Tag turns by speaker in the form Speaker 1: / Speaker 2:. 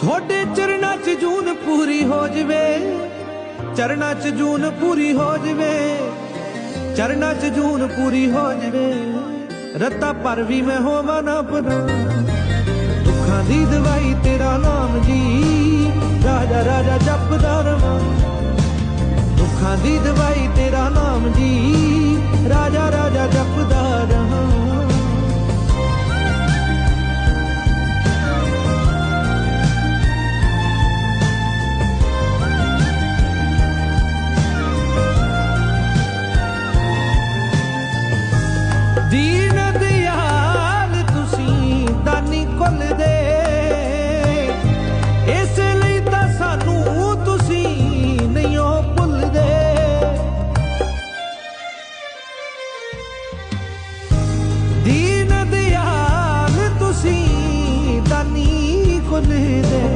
Speaker 1: ਤੁਹਾਡੇ ਚਰਨਾਂ 'ਚ ਜੂਨ ਪੂਰੀ ਹੋ ਜਵੇ, ਚਰਨਾਂ 'ਚ ਜੂਨ ਪੂਰੀ ਹੋ ਜਵੇ, ਚਰਨਾਂ 'ਚ ਜੂਨ ਪੂਰੀ ਹੋ ਜਵੇ, ਰੱਤਾ ਪਰ ਵੀ ਮੈਂ ਹੋਵਾਂ ਨਾ ਪਰਾਂ ਦੁੱਖਾਂ ਦੀ ਦਵਾਈ ਤੇਰਾ ਨਾਮ ਜੀ, ਰਾਜਾ ਰਾਜਾ ਜਪਦਾ ਰਵਾਂ। ਦੁੱਖਾਂ ਦੀ ਦਵਾਈ ਤੇਰਾ ਦੀਨ ਦਿਆਲ ਤੁਸੀਂ ਦਾਨੀ ਕੁੱਲ ਇਸ ਲਈ ਤਾਂ ਸਾਨੂੰ ਤੁਸੀਂ ਨਹੀਂ ਹੋ ਭੁੱਲਦੇ। ਦੀਨ ਦਿਆਲ ਤੁਸੀਂ ਦਾਨੀ ਕੁੱਲ ਦੇ।